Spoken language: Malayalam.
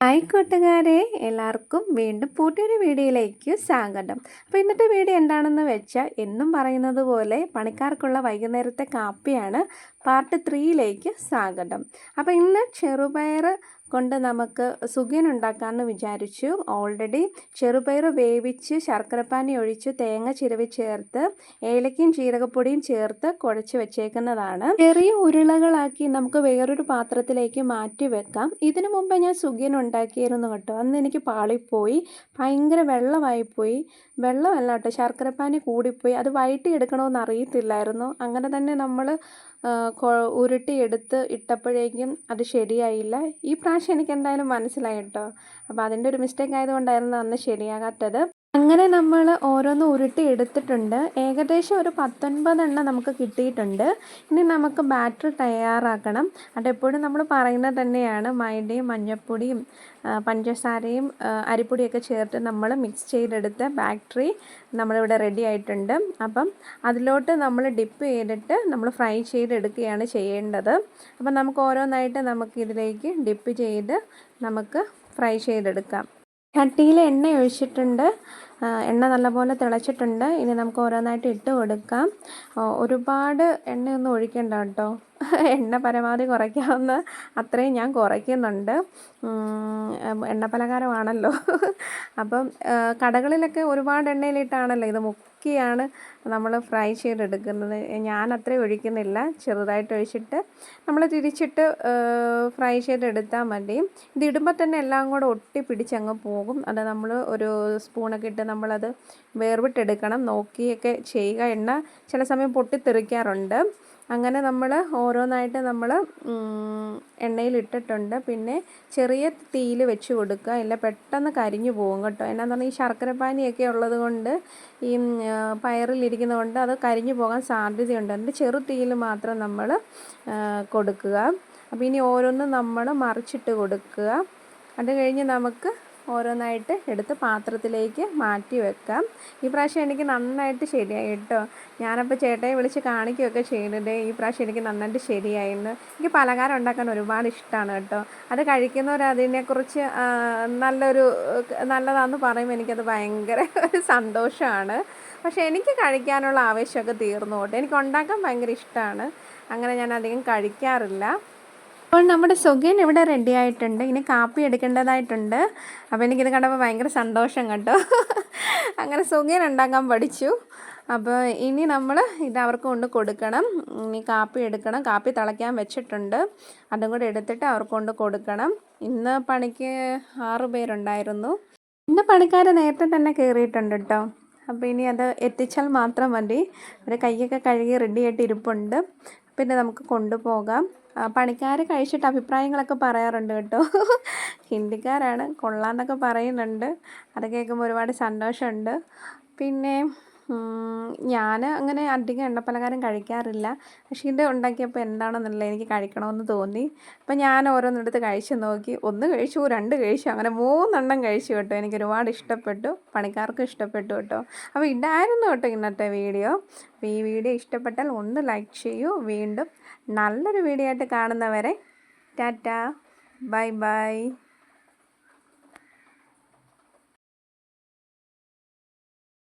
ഹായ് കൂട്ടുകാരെ എല്ലാവർക്കും വീണ്ടും പുതിയൊരു വീഡിയോയിലേക്ക് സ്വാഗതം. അപ്പോൾ ഇന്നത്തെ വീഡിയോ എന്താണെന്ന് വെച്ചാൽ എന്നും പറയുന്നത് പോലെ പണിക്കാർക്കുള്ള വൈകുന്നേരത്തെ കാപ്പിയാണ് പാർട്ട് ത്രീയിലേക്ക് സ്വാഗതം. അപ്പോൾ ഇന്ന് ചെറുപയർ കൊണ്ട് നമുക്ക് സുഖിയൻ ഉണ്ടാക്കാമെന്ന് വിചാരിച്ചു. ഓൾറെഡി ചെറുപയർ വേവിച്ച് ശർക്കരപ്പാനി ഒഴിച്ച് തേങ്ങ ചിരവി ചേർത്ത് ഏലക്കയും ജീരകപ്പൊടിയും ചേർത്ത് കുഴച്ച് വെച്ചേക്കുന്നതാണ്. ചെറിയ ഉരുളകളാക്കി നമുക്ക് വേറൊരു പാത്രത്തിലേക്ക് മാറ്റി വെക്കാം. ഇതിനു മുമ്പ് ഞാൻ സുഖിയൻ ഉണ്ടാക്കിയിരുന്നു കേട്ടോ. അന്ന് എനിക്ക് പാളിപ്പോയി. ഭയങ്കര വെള്ളമായിപ്പോയി. വെള്ളമല്ല കേട്ടോ. ശർക്കരപ്പാനി കൂടിപ്പോയി. അത് വയറ്റി എടുക്കണമെന്ന് അറിയത്തില്ലായിരുന്നു. അങ്ങനെ തന്നെ നമ്മൾ ഉരുട്ടിയെടുത്ത് ഇട്ടപ്പോഴേക്കും അത് ശരിയായില്ല. ഈ പ്രാവശ്യം എനിക്ക് എന്തായാലും മനസ്സിലായി കേട്ടോ അപ്പോൾ അതിന്റെ ഒരു മിസ്റ്റേക്ക് ആയതുകൊണ്ടായിരുന്നു അന്ന് ശരിയാകാത്തത്. അങ്ങനെ നമ്മൾ ഓരോന്ന് ഉരുട്ടി എടുത്തിട്ടുണ്ട്. ഏകദേശം ഒരു പത്തൊൻപതെണ്ണം നമുക്ക് കിട്ടിയിട്ടുണ്ട്. ഇനി നമുക്ക് ബാറ്റർ തയ്യാറാക്കണം. അതെപ്പോഴും നമ്മൾ പറയുന്നത് തന്നെയാണ്. മൈദയും മഞ്ഞൾപ്പൊടിയും പഞ്ചസാരയും അരിപ്പൊടിയൊക്കെ ചേർത്ത് നമ്മൾ മിക്സ് ചെയ്തെടുത്ത ബാറ്ററി നമ്മളിവിടെ റെഡി ആയിട്ടുണ്ട്. അപ്പം അതിലോട്ട് നമ്മൾ ഡിപ്പ് ചെയ്തിട്ട് നമ്മൾ ഫ്രൈ ചെയ്തെടുക്കുകയാണ് ചെയ്യേണ്ടത്. അപ്പം നമുക്ക് ഓരോന്നായിട്ട് നമുക്ക് ഇതിലേക്ക് ഡിപ്പ് ചെയ്ത് നമുക്ക് ഫ്രൈ ചെയ്തെടുക്കാം. ചട്ടിയിൽ എണ്ണ ഒഴിച്ചിട്ടുണ്ട്. എണ്ണ നല്ലപോലെ തിളച്ചിട്ടുണ്ട്. ഇനി നമുക്ക് ഓരോന്നായിട്ട് ഇട്ട് കൊടുക്കാം. ഒരുപാട് എണ്ണയൊന്നും ഒഴിക്കണ്ട കേട്ടോ. എണ്ണ പരമാവധി കുറയ്ക്കാവുന്ന അത്രയും ഞാൻ കുറയ്ക്കുന്നുണ്ട്. എണ്ണ പലഹാരമാണല്ലോ. അപ്പം കടകളിലൊക്കെ ഒരുപാട് എണ്ണയിലിട്ടാണല്ലോ ഇത് മുക്കിയാണ് നമ്മൾ ഫ്രൈ ചെയ്തെടുക്കുന്നത്. ഞാൻ അത്രയും ഒഴിക്കുന്നില്ല. ചെറുതായിട്ട് ഒഴിച്ചിട്ട് നമ്മൾ തിരിച്ചിട്ട് ഫ്രൈ ചെയ്തെടുത്താൽ മതി. ഇത് തന്നെ എല്ലാം കൂടെ ഒട്ടി പിടിച്ചങ്ങ് പോകും. അത് നമ്മൾ ഒരു സ്പൂണൊക്കെ ഇട്ട് നമ്മളത് വേർവിട്ടെടുക്കണം. നോക്കിയൊക്കെ ചെയ്യുക. എണ്ണ ചില സമയം പൊട്ടിത്തെറിക്കാറുണ്ട്. അങ്ങനെ നമ്മൾ ഓരോന്നായിട്ട് നമ്മൾ എണ്ണയിൽ ഇട്ടിട്ടുണ്ട് പിന്നെ ചെറിയ തീയിൽ വെച്ച് കൊടുക്കുക. ഇല്ല പെട്ടെന്ന് കരിഞ്ഞു പോകും കേട്ടോ. എന്നാന്ന് പറഞ്ഞാൽ ഈ ശർക്കര പാനിയൊക്കെ ഉള്ളത് കൊണ്ട് ഈ പയറിലിരിക്കുന്നത് കൊണ്ട് അത് കരിഞ്ഞു പോകാൻ സാധ്യതയുണ്ട്. അതിന്റെ ചെറു തീയിൽ മാത്രം നമ്മൾ കൊടുക്കുക. അപ്പോൾ ഇനി ഓരോന്നും നമ്മൾ മറിച്ചിട്ട് കൊടുക്കുക. അത് കഴിഞ്ഞ് നമുക്ക് ഓരോന്നായിട്ട് എടുത്ത് പാത്രത്തിലേക്ക് മാറ്റി വെക്കാം. ഈ പ്രാവശ്യം എനിക്ക് നന്നായിട്ട് ശരിയായി കേട്ടോ. ഞാനപ്പോൾ ചേട്ടയെ വിളിച്ച് കാണിക്കുകയൊക്കെ ചെയ്യുന്നുണ്ട് ഈ പ്രാവശ്യം എനിക്ക് നന്നായിട്ട് ശരിയായിരുന്നു എനിക്ക് പലഹാരം ഉണ്ടാക്കാൻ ഒരുപാട് ഇഷ്ടമാണ് കേട്ടോ. അത് കഴിക്കുന്നവർ അതിനെക്കുറിച്ച് നല്ലൊരു നല്ലതാണെന്ന് പറയുമ്പോൾ എനിക്കത് ഭയങ്കര ഒരു സന്തോഷമാണ്. പക്ഷേ എനിക്ക് കഴിക്കാനുള്ള ആവശ്യമൊക്കെ തീർന്നു കേട്ടോ. എനിക്ക് ഉണ്ടാക്കാൻ ഭയങ്കര ഇഷ്ടമാണ് അങ്ങനെ ഞാൻ അധികം കഴിക്കാറില്ല. അപ്പോൾ നമ്മുടെ സുഖൻ ഇവിടെ റെഡി ആയിട്ടുണ്ട്. ഇനി കാപ്പി എടുക്കേണ്ടതായിട്ടുണ്ട്. അപ്പോൾ എനിക്കിത് കണ്ടപ്പോൾ ഭയങ്കര സന്തോഷം കേട്ടോ. അങ്ങനെ സുഖൻ ഉണ്ടാക്കാൻ പഠിച്ചു. അപ്പോൾ ഇനി നമ്മൾ ഇത് അവർക്ക് കൊണ്ട് കൊടുക്കണം. ഇനി കാപ്പി എടുക്കണം. കാപ്പി തിളയ്ക്കാൻ വെച്ചിട്ടുണ്ട്. അതും കൂടെ എടുത്തിട്ട് അവർക്ക് കൊണ്ട് കൊടുക്കണം. ഇന്ന് പണിക്ക് ആറ് പേരുണ്ടായിരുന്നു. ഇന്ന് പണിക്കാർ നേരത്തെ തന്നെ കയറിയിട്ടുണ്ട് കേട്ടോ. അപ്പോൾ ഇനി അത് എത്തിച്ചാൽ മാത്രം മതി. അവർ കൈയൊക്കെ കഴുകി റെഡിയായിട്ട് ഇരിപ്പുണ്ട്. പിന്നെ നമുക്ക് കൊണ്ടുപോകാം. പണിക്കാർ കഴിച്ചിട്ട് അഭിപ്രായങ്ങളൊക്കെ പറയാറുണ്ട് കേട്ടോ. ഹിന്ദിക്കാരാണ് കൊള്ളാമെന്നൊക്കെ പറയുന്നുണ്ട്. അത് കേൾക്കുമ്പോൾ ഒരുപാട് സന്തോഷമുണ്ട്. പിന്നെ ഞാൻ അങ്ങനെ അധികം എണ്ണപ്പലഹാരം കഴിക്കാറില്ല. പക്ഷേ ഇത് ഉണ്ടാക്കിയപ്പോൾ എന്താണെന്നല്ല എനിക്ക് കഴിക്കണമെന്ന് തോന്നി. അപ്പം ഞാൻ ഓരോന്നെടുത്ത് കഴിച്ച് നോക്കി. ഒന്ന് കഴിച്ചു രണ്ട് കഴിച്ചു അങ്ങനെ മൂന്നെണ്ണം കഴിച്ചു കേട്ടോ. എനിക്ക് ഒരുപാട് ഇഷ്ടപ്പെട്ടു. പണിക്കാർക്കും ഇഷ്ടപ്പെട്ടു കേട്ടോ. അപ്പോൾ ഇതായിരുന്നു കേട്ടോ ഇന്നത്തെ വീഡിയോ. അപ്പോൾ ഈ വീഡിയോ ഇഷ്ടപ്പെട്ടാൽ ഒന്ന് ലൈക്ക് ചെയ്യൂ. വീണ്ടും നല്ലൊരു വീഡിയോ ആയിട്ട് കാണുന്നവരെ ടാറ്റ. Bye bye.